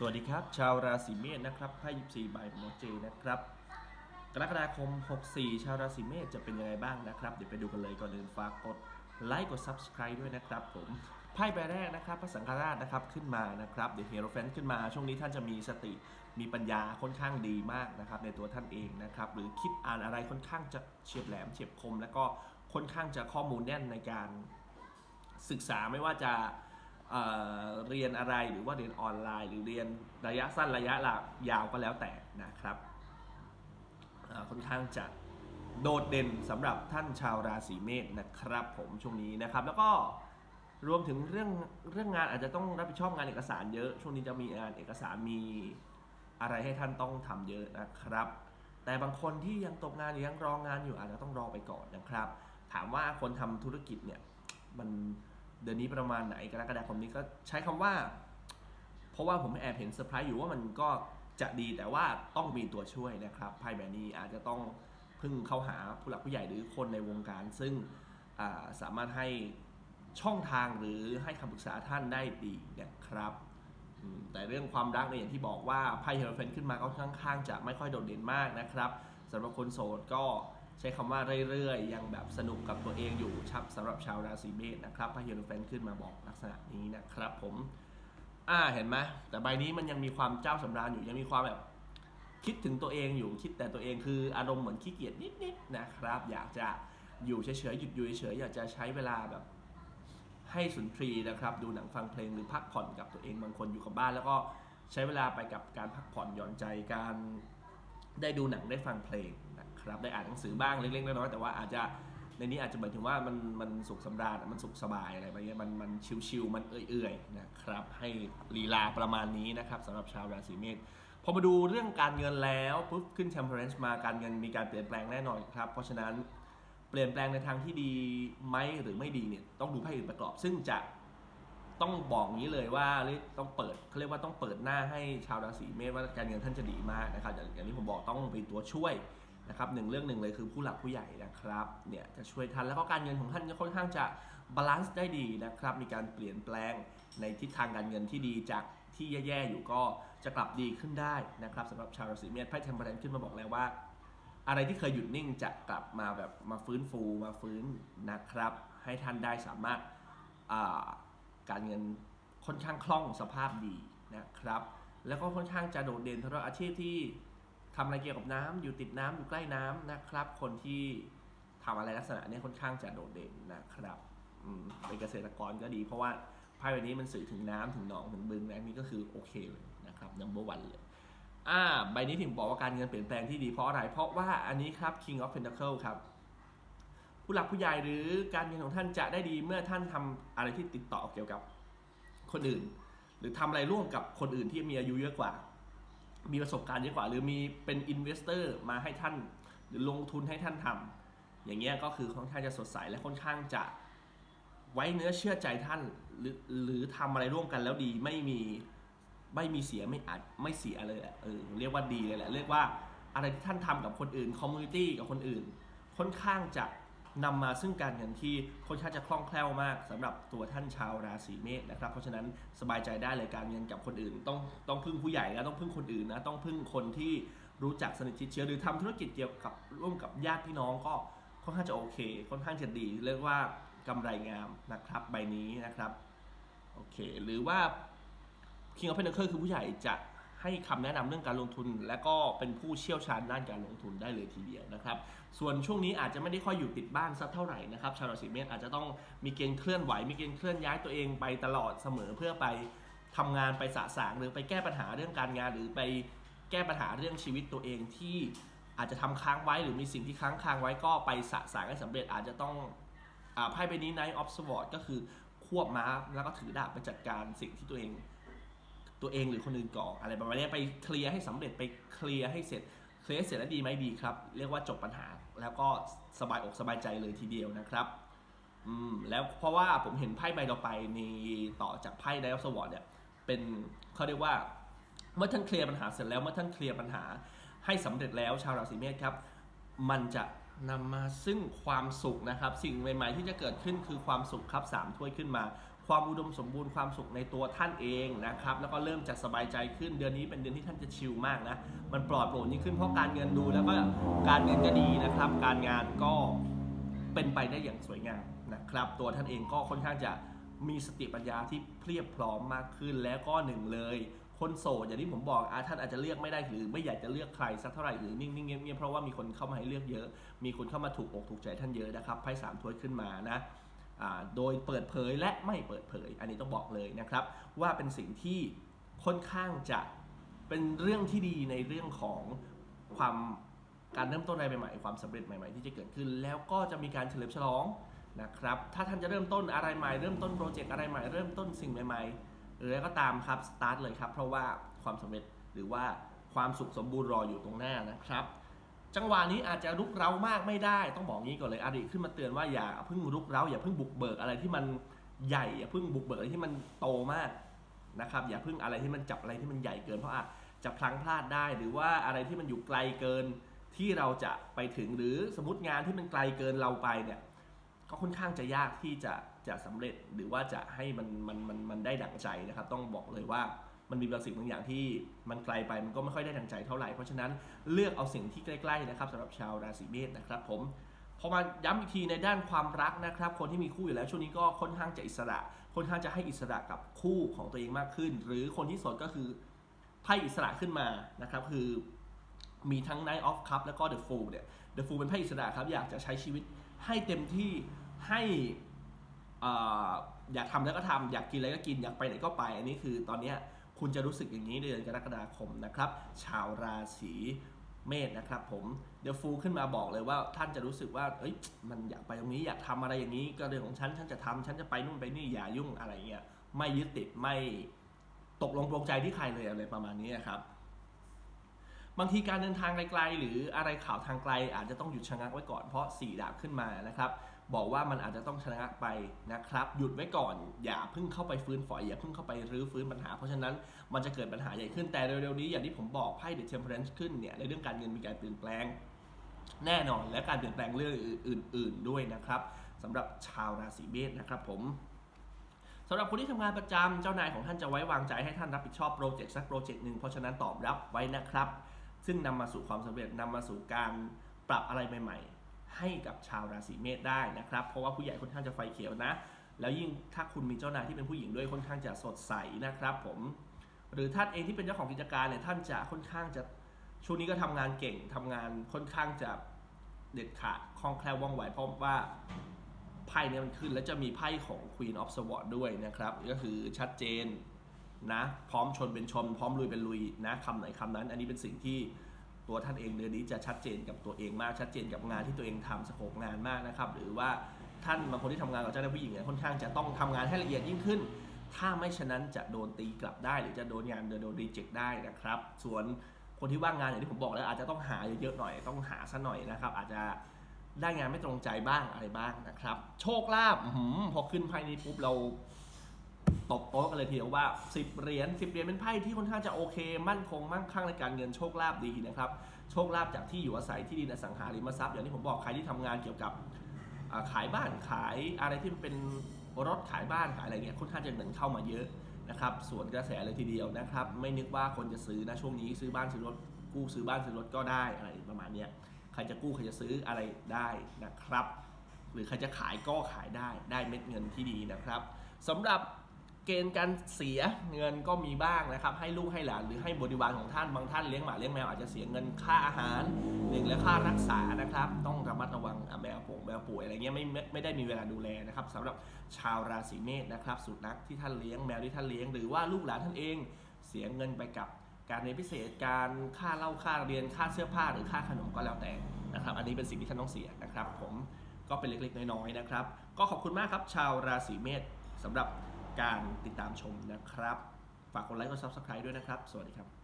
สวัสดีครับ ชาวราศีเมษนะครับไพ่ยิปซีบายหมอเจนะครับ กรกฎาคม 64 ชาวราศีเมษจะเป็นยังไงบ้างนะครับ เดี๋ยวไปดูกันเลยก่อนอื่นฝากกดไลค์กด Subscribe ด้วยนะครับผมไพ่ใบแรกนะครับพระสังฆราชนะครับขึ้นมานะครับเดี๋ยวเฮโรแฟนขึ้นมาช่วงนี้ท่านจะมีสติมีปัญญาค่อนข้างดีมากนะครับในตัวท่านเองนะครับหรือคิดอ่านอะไรค่อนข้างจะเฉียบแหลมเฉียบคม แล้วก็ค่อนข้างจะข้อมูลแน่นในการศึกษาไม่ว่าจะ เเรียนอะไรหรือว่าเรียนออนไลน์ หรือเรียนระยะสั้นระยะยาวก็แล้วแต่นะครับค่อนข้างจะโดดเด่นสำหรับท่านชาวราศีเมษนะครับ ผมช่วงนี้นะครับ แล้วก็รวมถึงเรื่องเรื่องงานอาจจะต้องรับผิดชอบงานเอกสารเยอะ ช่วงนี้จะมีงานเอกสารมีอะไรให้ท่านต้องทำเยอะนะครับ แต่บางคนที่ยังตกงานหรือยังรองานอยู่อาจจะต้องรอไปก่อนนะครับ ถามว่าคนทำธุรกิจเนี่ยมัน เดือนนี้ประมาณไหนกรกฎาคมนี้ก็ใช้คำว่า เพราะว่าผมแอบเห็นเซอร์ไพรส์อยู่ว่ามันก็จะดีแต่ว่าต้องมีตัวช่วยนะครับไพ่แบบนี้อาจจะต้องพึ่งเข้าหาผู้หลักผู้ใหญ่หรือคนในวงการ ซึ่งาสามารถให้ช่องทางหรือให้คำปรึกษาท่านได้ดีนะครับ แต่เรื่องความรักเนี่ยอย่างที่บอกว่าไพ่เฮโรเฟนขึ้นมาก็ค่อนข้างจะไม่ค่อยโดดเด่นมากนะครับสำหรับคนโสดก็ ใช้คำว่าเรื่อยๆ ยังแบบสนุกกับตัวเองอยู่ชับสำหรับชาวราศีเมษนะครับไพ่เฮโรเฟนขึ้นมาบอกลักษณะนี้นะครับผมอ่าเห็นไหมแต่ใบนี้มันยังมีความเจ้าสำราญอยู่ยังมีความแบบคิดถึงตัวเองอยู่คิดแต่ตัวเองคืออารมณ์เหมือนขี้เกียจนิดๆนะครับ อยากจะอยู่เฉยๆหยุดอยู่เฉยๆอยากจะใช้เวลาแบบให้สุนทรีนะครับ ดูหนังฟังเพลงหรือพักผ่อนกับตัวเองบางคนอยู่กับบ้าน แล้วก็ใช้เวลาไปกับการพักผ่อนหย่อนใจการได้ดูหนังได้ฟังเพลง นะครับได้อ่านหนังสือบ้างเล็กๆน้อยๆแต่ว่าอาจจะในนี้อาจจะหมายถึงว่ามันมันสุขสำราญมันสุขสบายอะไรแบบนี้มันมันชิวๆมันเอื่อยๆนะครับให้ลีลาประมาณนี้นะครับสำหรับชาวราศีเมษพอมาดูเรื่องการเงินแล้วปุ๊บขึ้น temperance มาการเงินมีการเปลี่ยนแปลงแน่นอนครับ เพราะฉะนั้นเปลี่ยนแปลงในทางที่ดีไหมหรือไม่ดีเนี่ยต้องดูไพ่อื่นประกอบ ซึ่งจะต้องบอกงี้เลยว่าต้องเปิดเขาเรียกว่าต้องเปิดหน้าให้ชาวราศีเมษว่าการเงินท่านจะดีมากนะครับอย่างที่ผมบอกต้องเป็นตัวช่วย นะครับหนึ่งเรื่องหนึ่งเลยคือผู้หลักผู้ใหญ่นะครับเนี่ยจะช่วยท่านแล้วก็การเงินของท่านจะค่อนข้างจะบาลานซ์ได้ดีนะครับมีการเปลี่ยนแปลงในทิศทางการเงินที่ดีจากที่แย่ๆอยู่ก็จะกลับดีขึ้นได้นะครับสำหรับชาวราศีเมษไพ่เทมเพลนขึ้นมาบอกแล้วว่า อะไรที่เคยหยุดนิ่งจะกลับมาแบบมาฟื้นฟูมาฟื้นนะครับ ให้ท่านได้สามารถาการเงินค่อนข้างคล่องสภาพดีนะครับ แล้วก็ค่อนข้างจะโดดเด่นสำหรับอาชีพที่ ทำอะไรเกี่ยวกับน้ำอยู่ติดน้ำอยู่ใกล้น้ำนะครับ คนที่ทำอะไรลักษณะเนี้ค่อนข้างจะโดดเด่นนะครับอืมเป็นเกษตรกรก็ดี เพราะว่าไพ่ใบนี้มันสื่อถึงน้ำถึงหนองถึงบึงนะนี่ก็คือโอเคเลยนะครับ number one เลย อ่าใบนี้ถึงบอกว่าการเงินเปลี่ยนแปลงที่ดีเพราะอะไร เพราะว่าอันนี้ครับ King of Pentacle ครับ ผู้หลักผู้ใหญ่หรือการเงินของท่านจะได้ดีเมื่อท่านทำอะไรที่ติดต่อเกี่ยวกับคนอื่น หรือทำอะไรร่วมกับคนอื่นที่มีอายุเยอะกว่า มีประสบการณ์เยอะกว่า หรือมีเป็นอินเวสเตอร์มาให้ท่าน หรือลงทุนให้ท่านทำอย่างเงี้ยก็คือค่อนข้างจะสดใสและค่อนข้างจะไว้เนื้อเชื่อใจท่าน หรือหรือทำอะไรร่วมกันแล้วดีไม่มีไม่มีเสียไม่อาจไม่เสียเลยแหละเออเรียกว่าดีเลยแหละเรียกว่าอะไรที่ท่านทำกับคนอื่นคอมมูนิตี้กับคนอื่น ค่อนข้างจะ นำมาซึ่งการเงินที่ค่อนข้างจะคล่องแคล่วมากสำหรับตัวท่านชาวราศีเมษนะครับเพราะฉะนั้นสบายใจได้เลยการเงินกับคนอื่น ต้องต้องพึ่งผู้ใหญ่นะต้องพึ่งคนอื่นนะต้องพึ่งคนที่รู้จักสนิทชิดเชื้อหรือทำธุรกิจเกี่ยวกับร่วมกับญาติพี่น้องก็ค่อนข้างจะโอเค ค่อนข้างจะดีเรียกว่ากำไรงามนะครับใบนี้นะครับโอเคหรือว่า King of Pentacle คือผู้ใหญ่จะ ให้คำแนะนำเรื่องการลงทุน และก็เป็นผู้เชี่ยวชาญด้านการลงทุนได้เลยทีเดียวนะครับ ส่วนช่วงนี้อาจจะไม่ได้ค่อยอยู่ติดบ้านสักเท่าไหร่นะครับชาวราศีเมษอาจจะต้องมีเกณฑ์เคลื่อนไหว มีเกณฑ์เคลื่อนย้ายตัวเองไปตลอดเสมอเพื่อไปทำงานไปสะสางหรือไปแก้ปัญหาเรื่องการงานหรือไปแก้ปัญหาเรื่องชีวิตตัวเองที่อาจจะทำค้างไว้หรือมีสิ่งที่ค้างค้างไว้ก็ไปสะสางให้สำเร็จอาจจะต้องอไพ่ใบนี้ Knight of Swords ก็คือควบม้าแล้วก็ถือดาบไปจัดการสิ่งที่ตัวเอง ตัวเองหรือคนอื่นก่ออะไรประมาณนี้ไปเคลียร์ให้สำเร็จไปเคลียร์ให้เสร็จเคลียร์เสร็จแล้วดีไหมดีครับ เรียกว่าจบปัญหา แล้วก็สบายอกสบายใจเลยทีเดียวนะครับอืมแล้วเพราะว่าผมเห็นไพ่ใบต่อไปในต่อจากไพ่ Knight of Swords เนี่ยเป็นเขาเรียกว่าเมื่อท่านเคลียร์ปัญหาเสร็จแล้วเมื่อท่านเคลียร์ปัญหาให้สำเร็จแล้วชาวราศีเมษครับ มันจะนำมาซึ่งความสุขนะครับ สิ่งใหม่ ๆ ที่จะเกิดขึ้นคือความสุขครับสามถ้วยขึ้นมา ความอุดมสมบูรณ์ความสุขในตัวท่านเองนะครับแล้วก็เริ่มจะสบายใจขึ้นเดือนนี้เป็นเดือนที่ท่านจะชิลมากนะมันปลอดโปร่งยิ่งขึ้นเพราะการเงินดูแล้วก็การเงินก็ดีนะครับ การงานก็เป็นไปได้อย่างสวยงามนะครับ ตัวท่านเองก็ค่อนข้างจะมีสติปัญญาที่เพียบพร้อมมากขึ้นแล้วก็หนึ่งเลย คนโสดอย่างที่ผมบอกอาท่านอาจจะเลือกไม่ได้หรือไม่อยากจะเลือกใครสักเท่าไหร่หรือนิ่งๆเงียบๆเพราะว่ามีคนเข้ามาให้เลือกเยอะ มีคนเข้ามาถูกอกถูกใจท่านเยอะนะครับไพ่สามถ้วยขึ้นมานะ โดยเปิดเผยและไม่เปิดเผย อันนี้ต้องบอกเลยนะครับ ว่าเป็นสิ่งที่ค่อนข้างจะเป็นเรื่องที่ดีในเรื่องของความการเริ่มต้นอะไรใหม่ๆ ความสำเร็จใหม่ๆ ที่จะเกิดขึ้น แล้วก็จะมีการเฉลิมฉลองนะครับ ถ้าท่านจะเริ่มต้นอะไรใหม่ เริ่มต้นโปรเจกต์อะไรใหม่ เริ่มต้นสิ่งใหม่ๆหรืออะไรก็ตามครับ สตาร์ทเลยครับ เพราะว่าความสำเร็จหรือว่าความสุขสมบูรณ์รออยู่ตรงหน้านะครับ จังหวะนี้อาจจะรุกเร้ามากไม่ได้ต้องบอกงี้ก่อนเลยอดีตขึ้นมาเตือนว่าอย่าเพิ่งรุกเร้าอย่าเพิ่งบุกเบิกอะไรที่มันใหญ่อย่าเพิ่งบุกเบิกอะไรที่มันโตมากนะครับอย่าเพิ่งอะไรที่มันจับอะไรที่มันใหญ่เกินเพราะอาจจะพลังพลาดได้ หรือว่าอะไรที่มันอยู่ไกลเกินที่เราจะไปถึงหรือสมมติงานที่มันไกลเกินเราไปเนี่ยก็ค่อนข้างจะยากที่จะจะสำเร็จหรือว่าจะให้มันมันมันมันได้ดั่งใจนะครับ ต้องบอกเลยว่า มันมีบางสิ่งบางอย่างที่มันไกลไปมันก็ไม่ค่อยได้ดังใจเท่าไหร่เพราะฉะนั้นเลือกเอาสิ่งที่ใกล้ๆนะครับสำหรับชาวราศีเมษนะครับผมพอมาย้ำอีกทีในด้านความรักนะครับ คนที่มีคู่อยู่แล้วช่วงนี้ก็ค่อนข้างจะอิสระ ค่อนข้างจะให้อิสระกับคู่ของตัวเองมากขึ้น หรือคนที่โสดก็คือไพ่อิสระขึ้นมานะครับ คือมีทั้ง Night of Cup แล้วก็ The Fool เนี่ย The Fool เป็นไพ่อิสระครับ อยากจะใช้ชีวิตให้เต็มที่ให้อ่าอยากทำแล้วก็ทำอยากกินอะไรก็กินอยากไปไหนก็ไป อันนี้คือตอนเนี้ย คุณจะรู้สึกอย่างนี้เดือนกรกฎาคมนะครับ ชาวราศีเมษนะครับผม The Fool ขึ้นมาบอกเลยว่าท่านจะรู้สึกว่าเอ้ยมันอยากไปตรงนี้อยากทำอะไรอย่างนี้ ก็เรื่องของฉันฉันจะทำฉันจะไปนู่นไปนี่อย่ายุ่งอะไรเงี้ยไม่ยึดติดไม่ตกลงปรงใจที่ใครเลยอะไรประมาณนี้นะครับ บางทีการเดินทางไกลๆหรืออะไรข่าวทางไกล อาจจะต้องหยุดชะงักไว้ก่อนเพราะสีดาบขึ้นมานะครับ บอกว่ามันอาจจะต้องชะงักไปนะครับ หยุดไว้ก่อน อย่าเพิ่งเข้าไปฟื้นฝอยอย่าเพิ่งเข้าไปรื้อฟื้นปัญหา เพราะฉะนั้นมันจะเกิดปัญหาใหญ่ขึ้นแต่เร็วๆนี้อย่างที่ผมบอกไพ่เด e เทมเพ r รนซ์ขึ้นเนี่ยในเรื่องการเงินมีการเปลี่ยนแปลงแน่นอนและการเปลี่ยนแปลงเรื่องอื่น ๆ ด้วยนะครับสำหรับชาวราศีเมษนะครับผมสำหรับคนที่ทำงานประจำเจ้านายของท่านจะไว้วางใจให้ท่านรับผิดชอบโปรเจกต์สักโปรเจกต์หนึ่งเพราะฉะนั้นตอบรับไว้นะครับ ซึ่งนำมาสู่ความสำเร็จนำมาสู่การปรับอะไรใหม่ ๆ ให้กับชาวราศีเมษได้นะครับ เพราะว่าผู้ใหญ่ค่อนข้างจะไฟเขียวนะ แล้วยิ่งถ้าคุณมีเจ้านายที่เป็นผู้หญิงด้วยค่อนข้างจะสดใสนะครับ ผมหรือท่านเองที่เป็นเจ้าของกิจการเนี่ยท่านจะค่อนข้างจะช่วงนี้ก็ทำงานเก่งทำงานค่อนข้างจะเด็ดขาดคล่องแคล่วว่องไวเพราะว่าไพ่เนี่ยมันขึ้นแล้วจะมีไพ่ของ Queen of Swords ด้วยนะครับ ก็คือชัดเจนนะ พร้อมชนเป็นชน พร้อมลุยเป็นลุยนะคำไหนคำนั้น อันนี้เป็นสิ่งที่ ตัวท่านเองเดือนนี้จะชัดเจนกับตัวเองมากชัดเจนกับงานที่ตัวเองทำสโคปงานมากนะครับหรือว่าท่านบางคนที่ทำงานกับเจ้าหน้าผู้หญิงเนี่ยค่อนข้างจะต้องทำงานให้ละเอียดยิ่งขึ้น ถ้าไม่ฉะนั้นจะโดนตีกลับได้ หรือจะโดนงานโดนรีเจ็คได้นะครับ ส่วนคนที่ว่างงานอย่างที่ผมบอกแล้วอาจจะต้องหาเยอะๆหน่อยต้องหาซะหน่อยนะครับ อาจจะได้งานไม่ตรงใจบ้างอะไรบ้างนะครับ โชคลาภพอขึ้นไพ่นี้ปุ๊บเรา ตบโต๊ะกันเลยทีเดียวว่า 10 เหรียญ10 เหรียญเป็นไพ่ที่ค่อนข้างจะโอเค มั่นคงมั่งคั่งในการเงินโชคลาภดีนะครับ โชคลาภจากที่อยู่อาศัยที่ดินอสังหาริมทรัพย์อย่างที่ผมบอกใครที่ทำงานเกี่ยวกับขายบ้านขายอะไรที่เป็นรถขายบ้านขายอะไรเงี้ยค่อนข้างจะเงินเข้ามาเยอะนะครับส่วนกระแสเลยทีเดียวนะครับ ไม่นึกว่าคนจะซื้อนะช่วงนี้ซื้อบ้านซื้อรถกู้ซื้อบ้านซื้อรถก็ได้อะไรประมาณเนี้ยใครจะกู้ใครจะซื้ออะไรได้นะครับ หรือใครจะขายก็ขายได้ได้เม็ดเงินที่ดีนะครับสำหรับ เกณฑ์การเสียเงินก็มีบ้างนะครับ ให้ลูกให้หลานหรือให้บริวารของท่านบางท่านเลี้ยงหมาเลี้ยงแมวอาจจะเสียเงินค่าอาหารหนึ่งและค่ารักษานะครับ ต้องระมัดระวังแมวป่งแมวป่วยอะไรเงี้ยไม่ไม่ไม่ได้มีเวลาดูแลนะครับสำหรับชาวราศีเมษนะครับสุนัขที่ท่านเลี้ยงแมวที่ท่านเลี้ยงหรือว่าลูกหลานท่านเองเสียเงินไปกับการเรียนพิเศษการค่าเล่าค่าเรียนค่าเสื้อผ้าหรือค่าขนมก็แล้วแต่นะครับ อันนี้เป็นสิ่งที่ท่านต้องเสียนะครับ ผมก็เป็นเล็กๆ น้อยๆนะครับ ก็ขอบคุณมากครับชาวราศีเมษสำหรับ การติดตามชมนะครับ ฝากกดไลค์กด Subscribe ด้วยนะครับ สวัสดีครับ